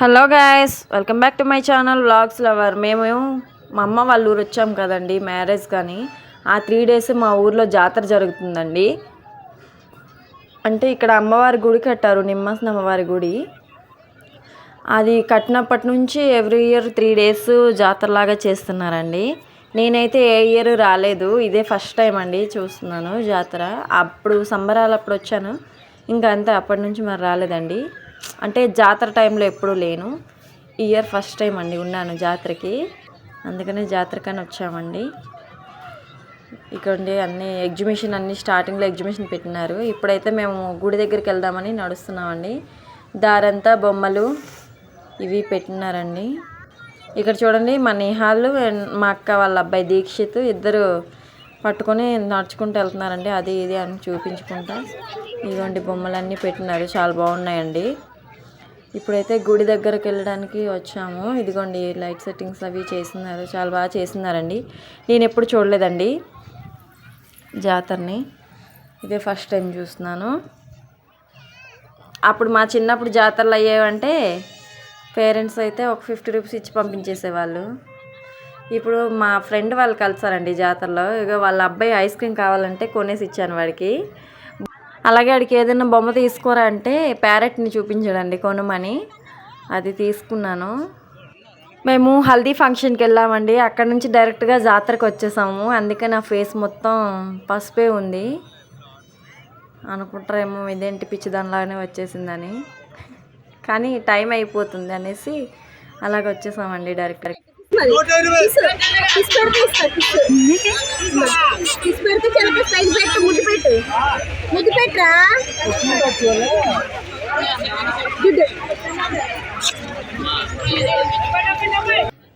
Hello guys welcome back to my channel vlogs lover మేము మా అమ్మ వాళ్ళ ఊరు వచ్చాం కదండి మ్యారేజ్ కానీ. ఆ త్రీ డేస్ మా ఊర్లో జాతర జరుగుతుందండి. అంటే ఇక్కడ అమ్మవారి గుడి కట్టారు నిమ్మసిన అమ్మవారి గుడి. అది కట్టినప్పటి నుంచి ఎవ్రీ ఇయర్ త్రీ డేస్ జాతరలాగా చేస్తున్నారండి. నేనైతే ఏ ఇయర్ రాలేదు. ఇదే ఫస్ట్ టైం అండి చూస్తున్నాను జాతర. అప్పుడు సంబరాలు అప్పుడు వచ్చాను. ఇంకా అంతే అప్పటి నుంచి మరి రాలేదండి. అంటే జాతర టైంలో ఎప్పుడూ లేను. ఇయర్ ఫస్ట్ టైం అండి ఉన్నాను జాతరకి. అందుకనే జాతరకని వచ్చామండి. ఇక్కడ అన్ని ఎగ్జిబిషన్ అన్ని స్టార్టింగ్లో ఎగ్జిబిషన్ పెట్టినారు. ఇప్పుడైతే మేము గుడి దగ్గరికి వెళ్దామని నడుస్తున్నామండి. దారంతా బొమ్మలు ఇవి పెట్టినారండి. ఇక్కడ చూడండి మా నేహాలు మా అక్క వాళ్ళ అబ్బాయి దీక్షిత్ ఇద్దరు పట్టుకొని నడుచుకుంటూ వెళ్తున్నారండి. అది ఇది అని చూపించుకుంటా. ఇదిగోండి బొమ్మలన్నీ పెట్టినారు. చాలా బాగున్నాయండి. ఇప్పుడైతే గుడి దగ్గరకు వెళ్ళడానికి వచ్చాము. ఇదిగోండి లైట్ సెట్టింగ్స్ అవి చేస్తున్నారు. చాలా బాగా చేస్తున్నారండి. నేను ఎప్పుడు చూడలేదండి జాతరని. ఇదే ఫస్ట్ టైం చూస్తున్నాను. అప్పుడు మా చిన్నప్పుడు జాతరలు అయ్యేవంటే పేరెంట్స్ అయితే ఒక ఫిఫ్టీ రూపీస్ ఇచ్చి పంపించేసేవాళ్ళు. ఇప్పుడు మా ఫ్రెండ్ వాళ్ళు కలిసారండి జాతరలో. ఇక వాళ్ళ అబ్బాయి ఐస్ క్రీమ్ కావాలంటే కొనేసి ఇచ్చాను వాడికి. అలాగే వాడికి ఏదైనా బొమ్మ తీసుకోరా అంటే ప్యారెట్ని చూపించాడండి కొనమని. అది తీసుకున్నాను. మేము హల్దీ ఫంక్షన్కి వెళ్ళామండి. అక్కడ నుంచి డైరెక్ట్గా జాతరకు వచ్చేసాము. అందుకే నా ఫేస్ మొత్తం పసుపే ఉంది. అనుకుంటారేమో ఇదేంటి పిచ్చిదానిలాగానే వచ్చేసిందని. కానీ టైం అయిపోతుంది అనేసి అలాగ వచ్చేసామండి డైరెక్ట్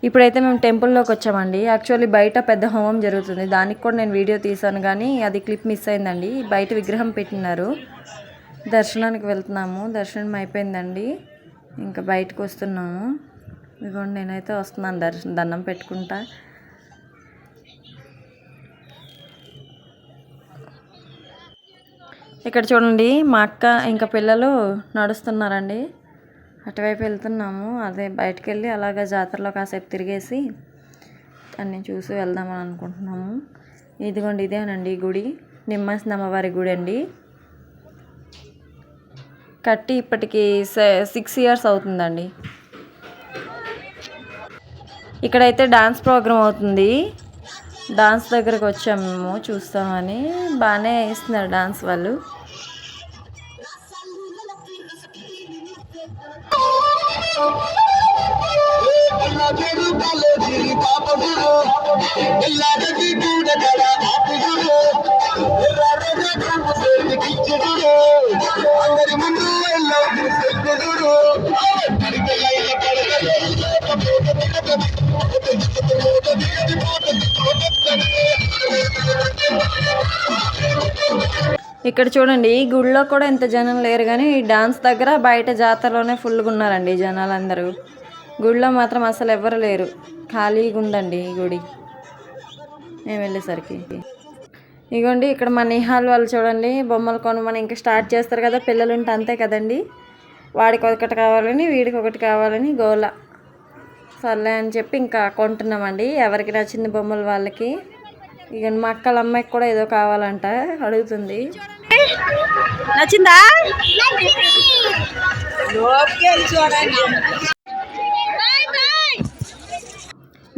ఇప్పుడైతే మేము టెంపుల్లోకి వచ్చామండి. యాక్చువల్లీ బయట పెద్ద హోమం జరుగుతుంది. దానికి కూడా నేను వీడియో తీసాను కానీ అది క్లిప్ మిస్ అయిందండి. బయట విగ్రహం పెట్టినారు. దర్శనానికి వెళ్తున్నాము. దర్శనం అయిపోయిందండి. ఇంకా బయటకు వస్తున్నాము. ఇదిగోండి నేనైతే వస్తున్నాను. దర్శనం దండం పెట్టుకుంటా. ఇక్కడ చూడండి మా అక్క ఇంకా పిల్లలు నడుస్తున్నారండి. అటువైపు వెళ్తున్నాము. అదే బయటకు వెళ్ళి అలాగా జాతరలో కాసేపు తిరిగేసి అన్నీ చూసి వెళ్దామని అనుకుంటున్నాము. ఇదిగోండి ఇదేనండి గుడి. నిమ్మసి అమ్మవారి గుడి అండి కట్టి ఇప్పటికి సిక్స్ ఇయర్స్ అవుతుందండి. ఇక్కడైతే డాన్స్ ప్రోగ్రామ్ అవుతుంది. డాన్స్ దగ్గరకు వచ్చాము మేము చూస్తామని. బాగానే వేస్తున్నారు డాన్స్ వాళ్ళు. అందరి ముందు ఇక్కడ చూడండి ఈ గుడిలో కూడా ఇంత జనం లేరు కానీ ఈ డాన్స్ దగ్గర బయట జాతరలోనే ఫుల్గా ఉన్నారండి జనాలు అందరూ గుడిలో మాత్రం అసలు ఎవ్వరు లేరు. ఖాళీగా ఉందండి ఈ గుడి. మేము వెళ్ళేసరికి. ఇగోండి ఇక్కడ మా నిహాల్ వాళ్ళు చూడండి బొమ్మలు కొనమని ఇంకా స్టార్ట్ చేస్తారు కదా పిల్లలు ఉంటే అంతే కదండి. వాడికి ఒకటి కావాలని వీడికి ఒకటి కావాలని గోల. సర్లే అని చెప్పి ఇంకా కొంటున్నామండి. ఎవరికి నచ్చింది బొమ్మలు వాళ్ళకి. ఇక మా అక్కల అమ్మాయికి కూడా ఏదో కావాలంట అడుగుతుంది. నచ్చిందా?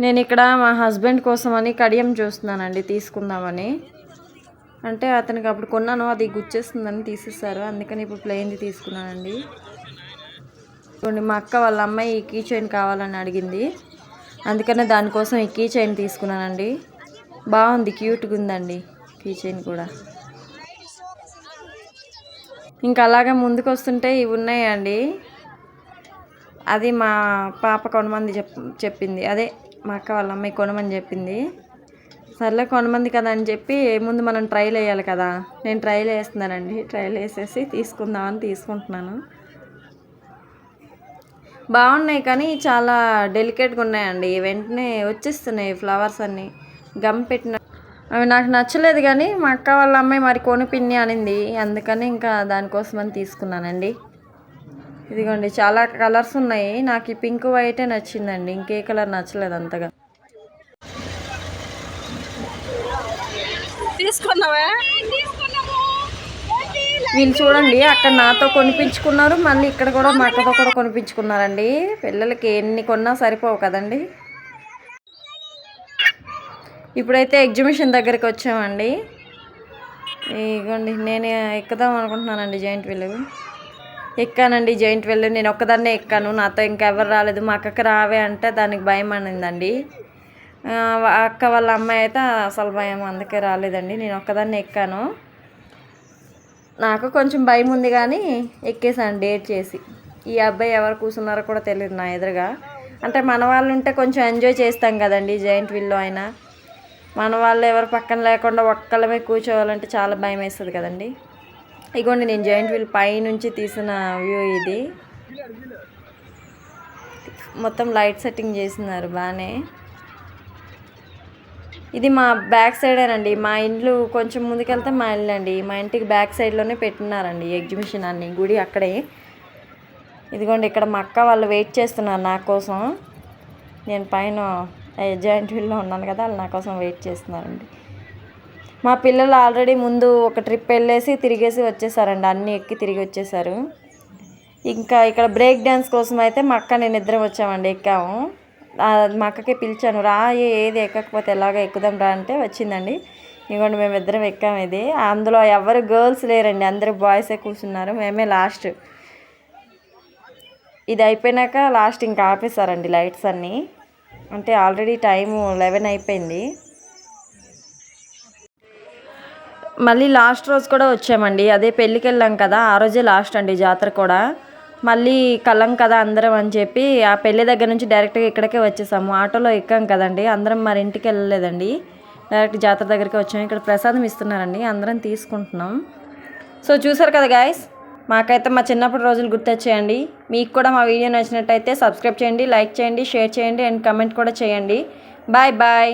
నేను ఇక్కడ మా హస్బెండ్ కోసం అని కడియం చూస్తున్నానండి తీసుకుందామని. అంటే అతనికి అప్పుడు కొన్నాను అది గుచ్చేస్తుందని తీసేస్తారు అందుకని ఇప్పుడు ప్లెయిన్ది తీసుకున్నానండి. చూడండి మా అక్క వాళ్ళ అమ్మాయి ఈ కీ చైన్ కావాలని అడిగింది. అందుకనే దానికోసం ఈ కీ చైన్ తీసుకున్నానండి. బాగుంది క్యూట్గా ఉందండి కీ చైన్ కూడా. ఇంకా అలాగే ముందుకు వస్తుంటే ఇవి ఉన్నాయండి. అది మా పాప కొంతమంది చెప్ చెప్పింది. అదే మా అక్క వాళ్ళ అమ్మాయి కొనమని చెప్పింది. సర్లే కొనమంది కదా అని చెప్పి ముందు మనం ట్రైల్ వేయాలి కదా. నేను ట్రైల్ వేస్తున్నానండి. ట్రైల్ వేసేసి తీసుకుందామని తీసుకుంటున్నాను. బాగున్నాయి కానీ చాలా డెలికేట్గా ఉన్నాయండి. వెంటనే వచ్చేస్తున్నాయి ఫ్లవర్స్ అన్నీ. గమ్ పెట్టిన అవి నాకు నచ్చలేదు కానీ మా అక్క వాళ్ళ అమ్మాయి మరి కొనిపిన్ని అనింది. అందుకని ఇంకా దానికోసమని తీసుకున్నానండి. ఇదిగోండి చాలా కలర్స్ ఉన్నాయి. నాకు ఈ పింక్ వైటే నచ్చిందండి. ఇంకే కలర్ నచ్చలేదు అంతగా. తీసుకున్నావా? వీళ్ళు చూడండి అక్కడ నాతో కొనిపించుకున్నారు. మళ్ళీ ఇక్కడ కూడా మా అక్కతో కూడా కొనిపించుకున్నారండి. పిల్లలకి ఎన్ని కొన్నా సరిపోవు కదండి. ఇప్పుడైతే ఎగ్జిబిషన్ దగ్గరికి వచ్చామండి. ఇగోండి నేను ఎక్కుదాం అనుకుంటున్నానండి జాయింట్ వీల్ ఎక్కానండి జాయింట్ వీల్ నేను ఒక్కదాన్నే ఎక్కాను. నాతో ఇంకెవరు రాలేదు. మా అక్కకి రావే అంటే దానికి భయం అనిందండి. అక్క వాళ్ళ అమ్మాయి అయితే అసలు భయం. అందుకే రాలేదండి. నేను ఒక్కదాన్నే ఎక్కాను. నాకు కొంచెం భయం ఉంది కానీ ఎక్కేసాను డేట్ చేసి. ఈ అబ్బాయి ఎవరు కూర్చున్నారో కూడా తెలియదు నా ఎదురుగా. అంటే మన వాళ్ళు ఉంటే కొంచెం ఎంజాయ్ చేస్తాం కదండి జాయింట్ విల్లో అయినా. మన వాళ్ళు ఎవరు పక్కన లేకుండా ఒక్కళ్ళమే కూర్చోవాలంటే చాలా భయం వేస్తుంది కదండి. ఇగోండి నేను జాయింట్ వీల్ పై నుంచి తీసిన వ్యూ ఇది. మొత్తం లైట్ సెట్టింగ్ చేసినారు బాగానే ఇది మా బ్యాక్ సైడేనండి మా ఇండ్లు కొంచెం ముందుకెళ్తే మా ఇల్లు అండి మా ఇంటికి బ్యాక్ సైడ్లోనే పెట్టినారండి ఎగ్జిబిషన్ అన్ని గుడి అక్కడే. ఇదిగోండి ఇక్కడ మా అక్క వాళ్ళు వెయిట్ చేస్తున్నారు నా కోసం. నేను పైన జాయింట్ వీల్లో ఉన్నాను కదా వాళ్ళు నా కోసం వెయిట్ చేస్తున్నారండి. మా పిల్లలు ఆల్రెడీ ముందు ఒక ట్రిప్ వెళ్ళేసి తిరిగేసి వచ్చేసారండి. అన్నీ ఎక్కి తిరిగి వచ్చేసారు. ఇంకా ఇక్కడ బ్రేక్ డ్యాన్స్ కోసం అయితే మా అక్క నేను ఇద్దరం వచ్చామండి ఎక్కాము. మా అక్కకి పిలిచాను రా ఏ ఏది ఎక్కకపోతే ఎలాగ ఎక్కుదాం రా అంటే వచ్చిందండి. ఇదిగోండి మేము ఇద్దరం ఎక్కాము ఇది. అందులో ఎవరు గర్ల్స్ లేరండి అందరూ బాయ్సే కూర్చున్నారు మేమే లాస్ట్. ఇది అయిపోయినాక లాస్ట్ ఇంకా ఆపేశారండి లైట్స్ అన్నీ. అంటే ఆల్రెడీ టైము లెవెన్ అయిపోయింది. మళ్ళీ లాస్ట్ రోజు కూడా వచ్చామండి. అదే పెళ్ళికి వెళ్ళాం కదా ఆ రోజే లాస్ట్ అండి జాతర కూడా. మళ్ళీ కలం కదా అందరం అని చెప్పి ఆ పెళ్ళి దగ్గర నుంచి డైరెక్ట్గా ఇక్కడికే వచ్చేసాము. ఆటోలో ఎక్కాం కదండి అందరం మరి ఇంటికి వెళ్ళలేదండి. డైరెక్ట్ జాతర దగ్గరికి వచ్చాము ఇక్కడ ప్రసాదం ఇస్తున్నారండి అందరం తీసుకుంటున్నాం. సో చూసారు కదా గాయస్ మాకైతే మా చిన్నప్పటి రోజులు గుర్తొచ్చేయండి. మీకు కూడా మా వీడియో నచ్చినట్టయితే సబ్స్క్రైబ్ చేయండి లైక్ చేయండి షేర్ చేయండి అండ్ కమెంట్ కూడా చేయండి. Bye bye